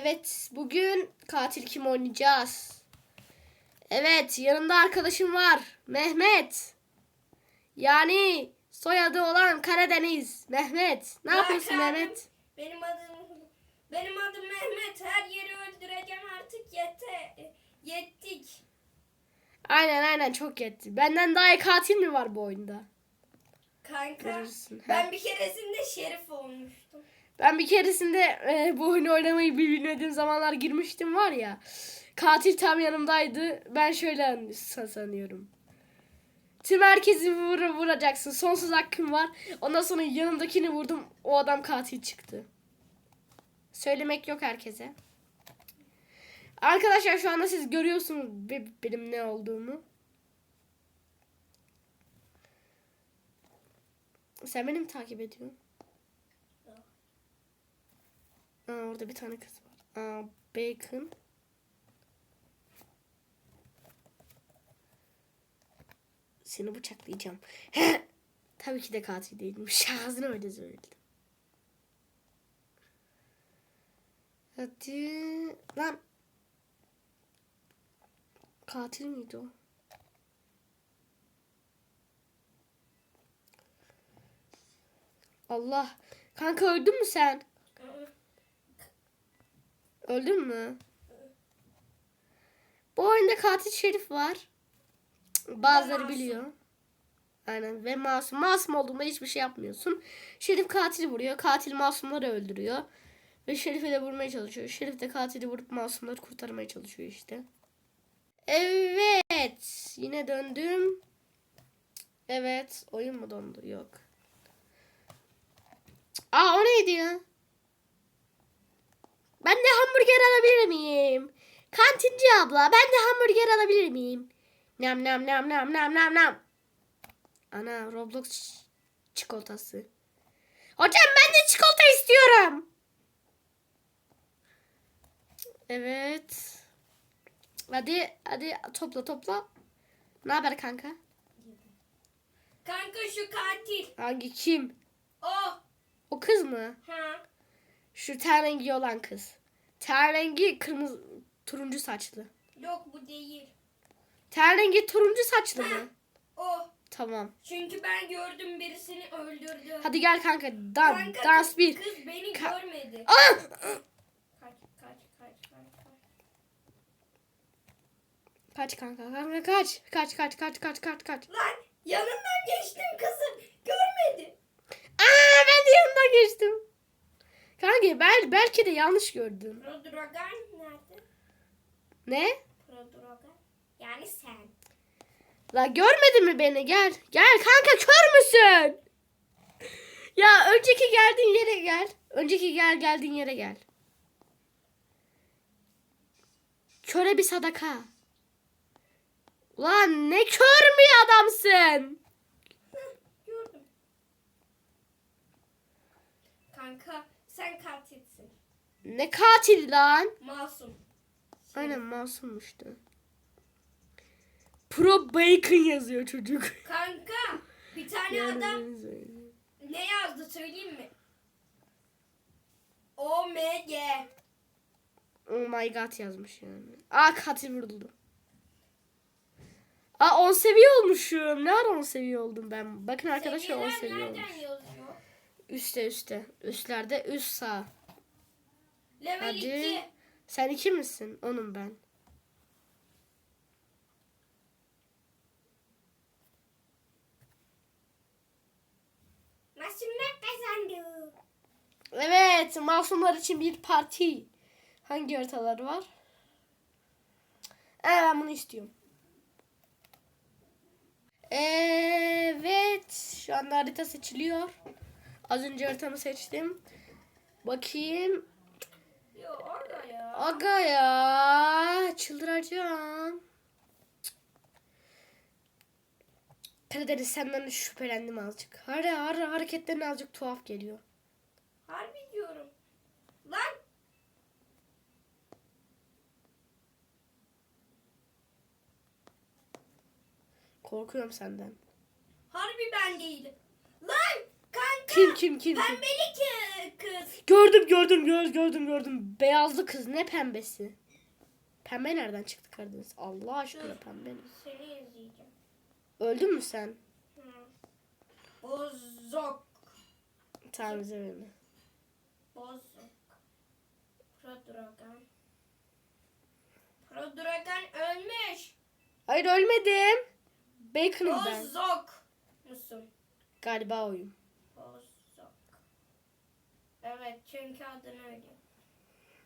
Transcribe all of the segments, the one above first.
Evet, bugün katil kim oynayacağız? Evet, yanımda arkadaşım var. Mehmet. Yani soyadı olan Karadeniz. Mehmet. Ne yapıyorsun Hakan, Mehmet? Benim adım benim adım Mehmet. Her yeri öldüreceğim artık yete yettik. Aynen aynen çok yetti. Benden daha iyi katil mi var bu oyunda? Kanka. Görürsün. Ben bir keresinde şerif olmuştum. Ben bir keresinde e, bu oyunu oynamayı bilmediğim zamanlar girmiştim var ya. Katil tam yanımdaydı. Ben şöyle an- sa- sanıyorum. Tüm herkesi vur vuracaksın. Sonsuz hakkın var. Ondan sonra yanımdakini vurdum. O adam katil çıktı. Söylemek yok herkese. Arkadaşlar şu anda siz görüyorsunuz be- benim ne olduğumu. Sen beni takip ediyorsun? Aa, orada bir tane kız var. Aa, bacon. Seni bıçaklayacağım. Tabii ki de katil değilmiş. Ağzına öyle söyledim. Hadi. Lan. Katil miydi o? Allah. Kanka öldün mü sen? Öldün mü? Bu oyunda katil şerif var. Bazıları biliyor. Aynen ve masum. Masum olduğunda hiçbir şey yapmıyorsun. Şerif katili vuruyor. Katil masumları öldürüyor. Ve Şerif'e de vurmaya çalışıyor. Şerif de katili vurup masumları kurtarmaya çalışıyor işte. Evet. Yine döndüm. Evet. Oyun mu dondu? Yok. Aa o neydi ya? Ben de hamburger alabilir miyim? Kantinci abla ben de hamburger alabilir miyim? Nam nam nam nam nam nam nam. Ana Roblox çikolatası. Hocam ben de çikolata istiyorum. Evet. Hadi hadi topla topla. Ne haber kanka? Kanka şu katil. Hangi kim? O. O kız mı? Ha. Şu ten rengi olan kız. Ten rengi kırmızı turuncu saçlı. Yok bu değil. Ten rengi turuncu saçlı mı? O. Tamam. Çünkü ben gördüm birisini öldürdü. Hadi gel kanka. Dan, Kanka, dans kız- bir. Kız beni Ka- görmedi. Ah! Kaç kaç kaç kaç kaç. Kaç kanka kanka kaç. Kaç kaç kaç kaç kaç kaç. Lan yanından geçtim kızın. Görmedi. Aa ben de yanından geçtim. Kanka bel, belki de yanlış gördün. Prodrogan nerede? Ne? Prodrogan. Yani sen. La görmedin mi beni? Gel. Gel kanka kör müsün? Ya önceki geldiğin yere gel. Önceki gel geldiğin yere gel. Köre bir sadaka. Ulan ne kör mü adamsın? Gördüm. Kanka sen katilsin. Ne katil lan? Masum. Aynen masummuştu. Pro Bacon yazıyor çocuk. Kanka bir tane adam ne yazdı söyleyeyim mi? OMG. Oh my god yazmış yani. Aa katil vuruldu. Aa 10 seviye olmuşum. Ne ara 10 seviye oldum ben. Bakın arkadaşlar 10 Seviyeler seviye olmuş. Üste üste. Üstlerde üst sağ. Level Hadi. 2. Sen iki misin? Onum ben. Masumlar kazandı. Evet. Masumlar için bir parti. Hangi haritaları var? Evet ben bunu istiyorum. Evet. Şu anda harita seçiliyor. Az önce haritamı seçtim. Bakayım. Yo orada ya. Aga ya. Çıldıracağım. Karadeniz senden de şüphelendim azıcık. Hare hare hareketlerin azıcık tuhaf geliyor. Harbi diyorum. Lan Korkuyorum senden. harbi ben değilim. Lan Kim kim kim? kim? Pembeli ki- kız. Gördüm gördüm gördüm gördüm gördüm. Beyazlı kız ne pembesi? Pembe nereden çıktı Karadeniz? Allah aşkına pembe. ne? Seni izleyeceğim. Öldün mü sen? Hı. Bozok. Tamam izle beni. Bozok. Prodragan ölmüş. Hayır ölmedim. Bacon'ım ben. Bozok musun? Galiba oyum. Bozok. Evet çünkü adın öyle.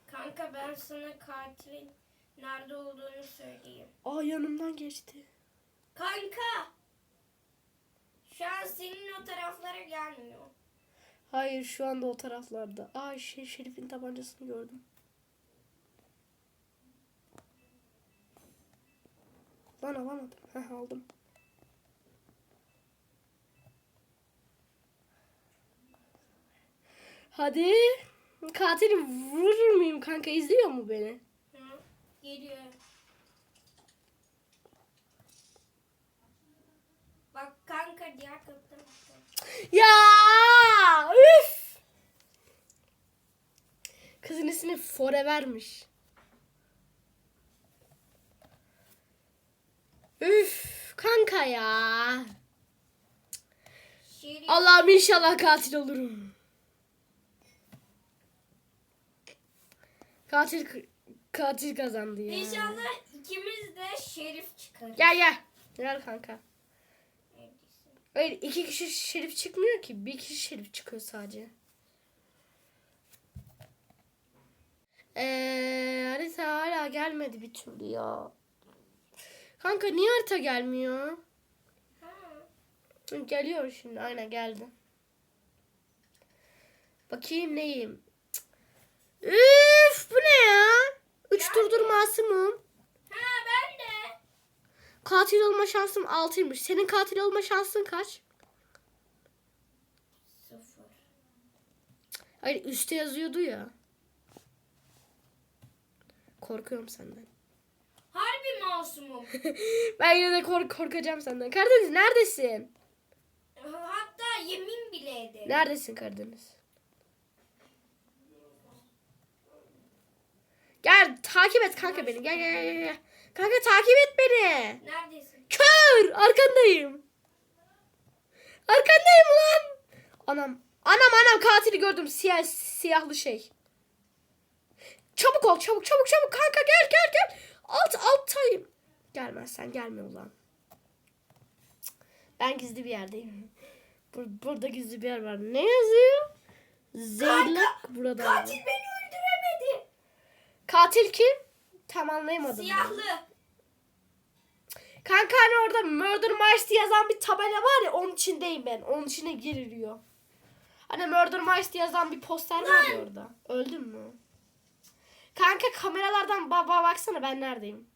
Kanka ben sana katilin nerede olduğunu söyleyeyim. Aa yanımdan geçti. Kanka! Şu an senin o taraflara gelmiyor. Hayır şu anda o taraflarda. Aa şey Şerif'in tabancasını gördüm. Lan alamadım. Heh aldım. Hadi. Katili vurur muyum kanka? İzliyor mu beni? Hı? Geliyor. Bak kanka diğer kapıdan. Ya! Üf! Kızın ismi Forever'miş. Üf! Kanka ya. Allah'ım inşallah katil olurum. Katil katil kazandı ya. İnşallah ikimiz de şerif çıkarız. Gel gel. Gel kanka. Hayır iki kişi şerif çıkmıyor ki. Bir kişi şerif çıkıyor sadece. Eee harita hala gelmedi bir türlü ya. Kanka niye harita gelmiyor? Ha. Geliyor şimdi. Aynen geldi. Bakayım neyim? Cık. Üf bu ne ya? Üç Yani. turdur masumum. Ha ben de. Katil olma şansım altıymış. Senin katil olma şansın kaç? Sıfır. Hayır üstte yazıyordu ya. Korkuyorum senden. Harbi masumum. ben yine de kork korkacağım senden. Karadeniz neredesin? Hatta yemin bile ederim. Neredesin Karadeniz? Gel takip et kanka beni. Gel gel gel. gel. Kanka takip et beni. Neredesin? Kör! Arkandayım. Arkandayım lan. Anam. Anam anam katili gördüm. Siyah, siyahlı şey. Çabuk ol çabuk çabuk çabuk kanka gel gel gel. Alt alttayım. Gelmezsen gelme ulan. Ben gizli bir yerdeyim. Bur- burada gizli bir yer var. Ne yazıyor? Zeylek burada. Katil beni. Katil kim? Tam anlayamadım. ben. Siyahlı. Kanka hani orada Murder diye yazan bir tabela var ya onun içindeyim ben. Onun içine giriliyor. Hani Murder diye yazan bir poster var ya orada. Öldün mü? Kanka kameralardan baba baksana ben neredeyim?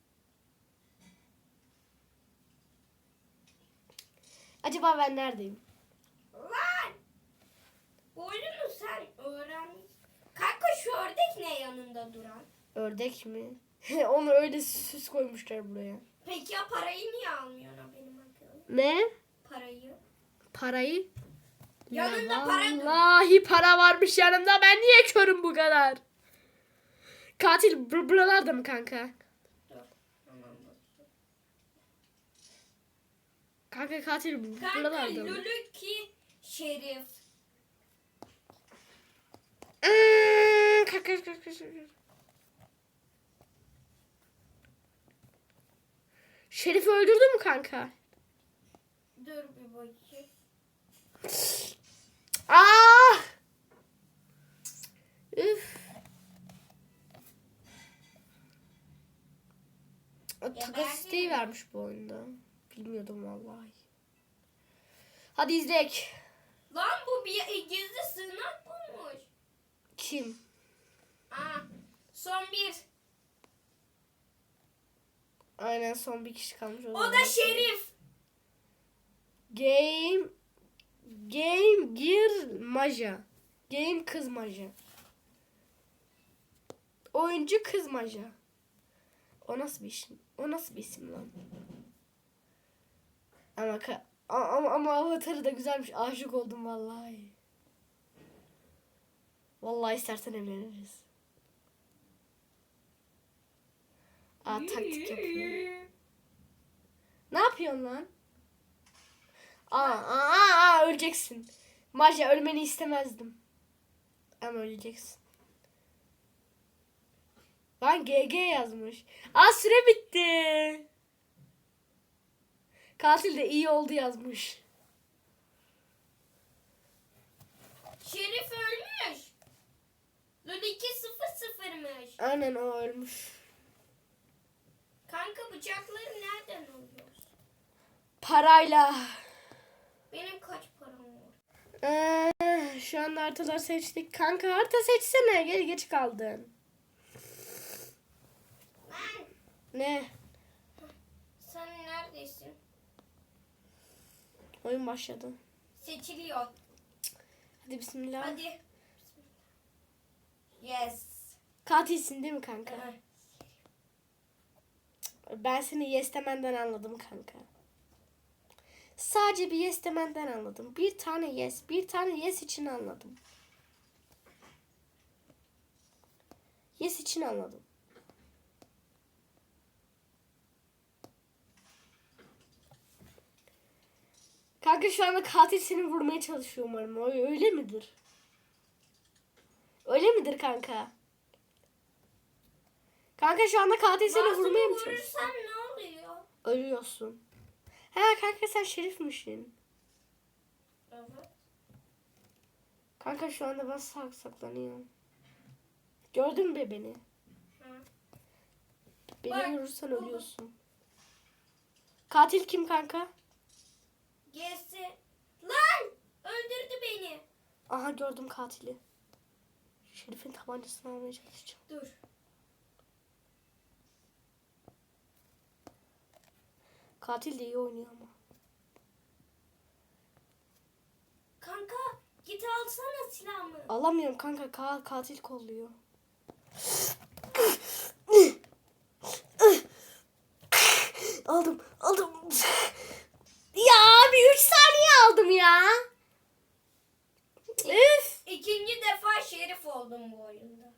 Acaba ben neredeyim? Lan! Oyunu sen öğrenmiş. Kanka şu ördek ne yanında duran? Ördek mi? Onu öyle süs koymuşlar buraya. Peki ya parayı niye almıyorsun benim akıllım? Ne? Parayı. Parayı? Yanında Ya para Vallahi para varmış yanımda. Ben niye körüm bu kadar? Katil bur- buralarda mı kanka? Kanka katil Kanka buralarda mı? Luluki Şerif. Kanka, kanka, kanka. Şerif'i öldürdün mü kanka? Dur bir bakayım. Ah! Üf. Takas isteği mi? vermiş bu oyunda. Bilmiyordum vallahi. Hadi izlek. Lan bu bir gizli sığınak bulmuş. Kim? Aa, son bir. Aynen son bir kişi kalmış. O da Şerif. Game Game Gear Maja. Game kız Maja. Oyuncu kız Maja. O nasıl bir isim? O nasıl bir isim lan? Ama ama, ama avatarı da güzelmiş. Aşık oldum vallahi. Vallahi istersen evleniriz. Aa taktik yapıyor. Ne yapıyorsun lan? Aa, aa, aa, öleceksin. Maja ölmeni istemezdim. Ama öleceksin. Lan GG yazmış. Aa süre bitti. Katil de iyi oldu yazmış. Şerif ölmüş. Lan 2-0-0'mış. Aynen o ölmüş. Kanka bıçakları nereden alıyorsun? Parayla. Benim kaç param var? Ee, şu anda haritalar seçtik. Kanka harita seçsene. Gel geç kaldın. Lan Ne? sen neredesin? Oyun başladı. Seçiliyor. Hadi bismillah. Hadi. Yes. Katilsin değil mi kanka? Evet. Ben seni yes demenden anladım kanka. Sadece bir yes demenden anladım. Bir tane yes. Bir tane yes için anladım. Yes için anladım. Kanka şu anda katil seni vurmaya çalışıyor umarım. Öyle midir? Öyle midir kanka? Kanka şu anda Masum'u vurmaya mı çalışıyor? vurursam ne oluyor? Ölüyorsun. Ha kanka sen şerifmişsin. Evet. Kanka şu anda ben sak saklanıyorum. Gördün mü beni? Hı. Beni Bak, vurursan buldum. ölüyorsun. Katil kim kanka? Gesi. Lan! Öldürdü beni. Aha gördüm katili. Şerif'in tabancasını almaya çalışacağım. Dur. Katil de iyi oynuyor ama. Kanka git alsana silahımı. Alamıyorum kanka ka katil kolluyor. aldım aldım. Ya abi 3 saniye aldım ya. Üf. İkinci defa şerif oldum bu oyunda.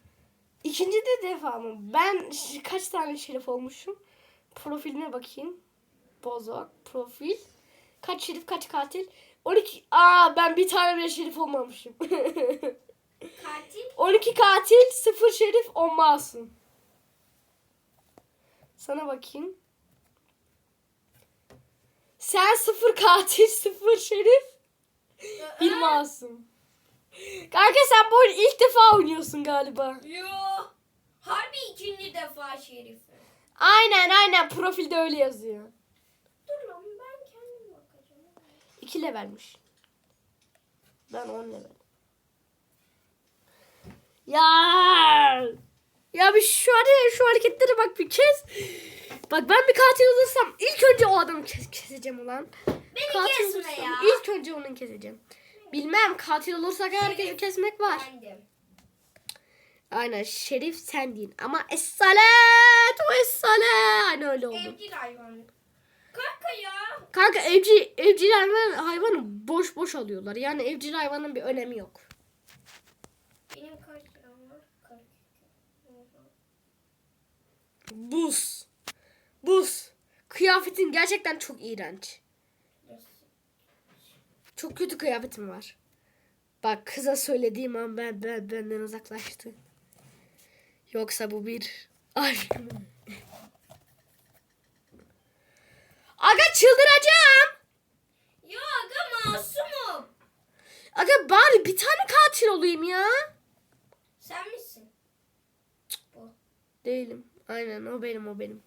İkinci de defa mı? Ben kaç tane şerif olmuşum? Profiline bakayım. Bozok, profil. Kaç şerif, kaç katil? 12. Aa ben bir tane bile şerif olmamışım. Katil 12 katil, 0 şerif, 10 masum. Sana bakayım. Sen 0 katil, 0 şerif, 1 masum. Kanka sen bu oyunu ilk defa oynuyorsun galiba. Yo. Harbi ikinci defa şerifim. Aynen aynen profilde öyle yazıyor. Dur lan ben kendim bakacağım. 2 levelmiş. Ben 10 level. Ya ya bir şu hadi şu hareketlere bak bir kez. Bak ben bir katil olursam ilk önce o adamı kes- keseceğim ulan. Beni Katil kesme olursam ya. İlk önce onu keseceğim. Bilmem katil olursak herkesi kesmek var. Aynen şerif sen değil ama es-salat ve es-salat. Aynen öyle oldu. Evcil hayvan. Kanka ya. Kanka evcil, evcil hayvan, hayvanı boş boş alıyorlar. Yani evcil hayvanın bir önemi yok. Benim kaç liram var? 42. Oha. Buz. Buz. Kıyafetin gerçekten çok iğrenç. Çok kötü kıyafetim var. Bak kıza söylediğim an ben, ben benden uzaklaştı. Yoksa bu bir aşk mı? Aga çıldıracağım. Ya aga masumum. Aga bari bir tane katil olayım ya. Sen misin? Bu. Değilim. Aynen o benim o benim.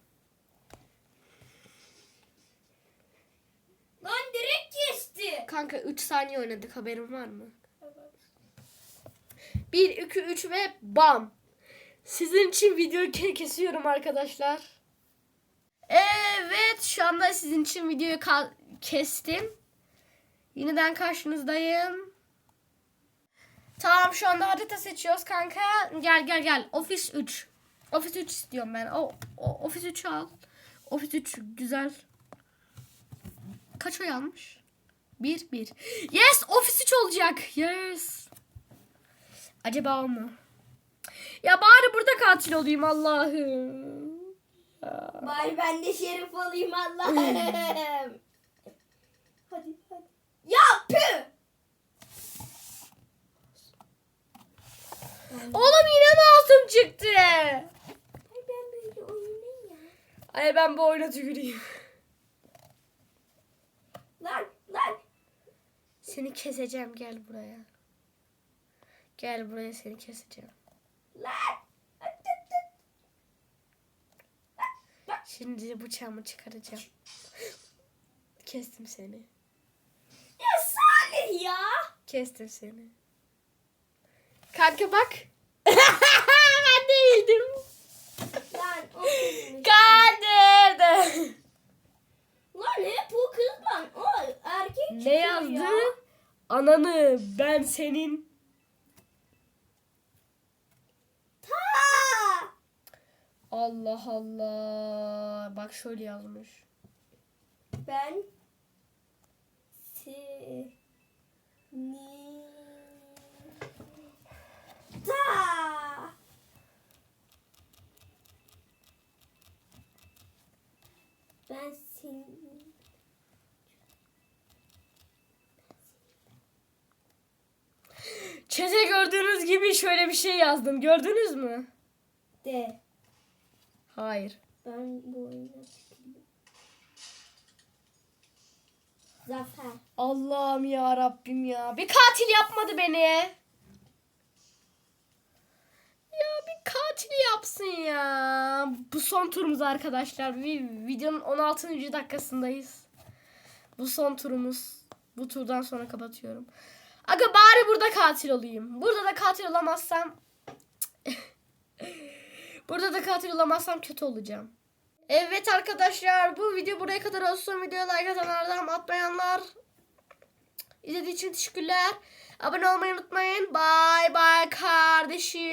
Lan direkt kesti. Kanka 3 saniye oynadık haberin var mı? Evet. 1, 2, 3 ve bam. Sizin için videoyu ke- kesiyorum arkadaşlar. Evet şu anda sizin için videoyu kestim. Yeniden karşınızdayım. Tamam şu anda harita seçiyoruz kanka. Gel gel gel. Ofis 3. Ofis 3 istiyorum ben. O, o Ofis 3'ü al. Ofis 3 güzel. Kaç oy almış? 1 1. Yes, Ofis 3 olacak. Yes. Acaba o mu? Ya bari burada katil olayım Allah'ım. Bari ben de şerif olayım Allah'ım. hadi hadi. Ya pü! Oğlum yine masum çıktı. Ay ben böyle oynayayım ya. Ay ben bu oyuna tüküreyim. Lan lan. Seni keseceğim gel buraya. Gel buraya seni keseceğim. Lan. Şimdi bıçağımı çıkaracağım. Kestim seni. Ya Salih ya. Kestim seni. Kanka bak. ben değildim. Lan o. Lan hep o kız lan. O erkek Ne çıkıyor yazdı? ya. Ananı ben senin. Ta. Allah Allah. Bak şöyle yazmış. Ben seni ta ben seni Çete gördüğünüz gibi şöyle bir şey yazdım. Gördünüz mü? de Hayır. ben bu oyuna çıkayım. Zafer. Allah'ım ya Rabbim ya. Bir katil yapmadı beni. Ya bir katil yapsın ya. Bu son turumuz arkadaşlar. Vi- Videonun 16. dakikasındayız. Bu son turumuz. Bu turdan sonra kapatıyorum. Aga bari burada katil olayım. Burada da katil olamazsam Burada da katil olamazsam kötü olacağım. Evet arkadaşlar bu video buraya kadar olsun. Videoya like atanlardan atmayanlar İzlediğiniz için teşekkürler. Abone olmayı unutmayın. Bye bye kardeşim.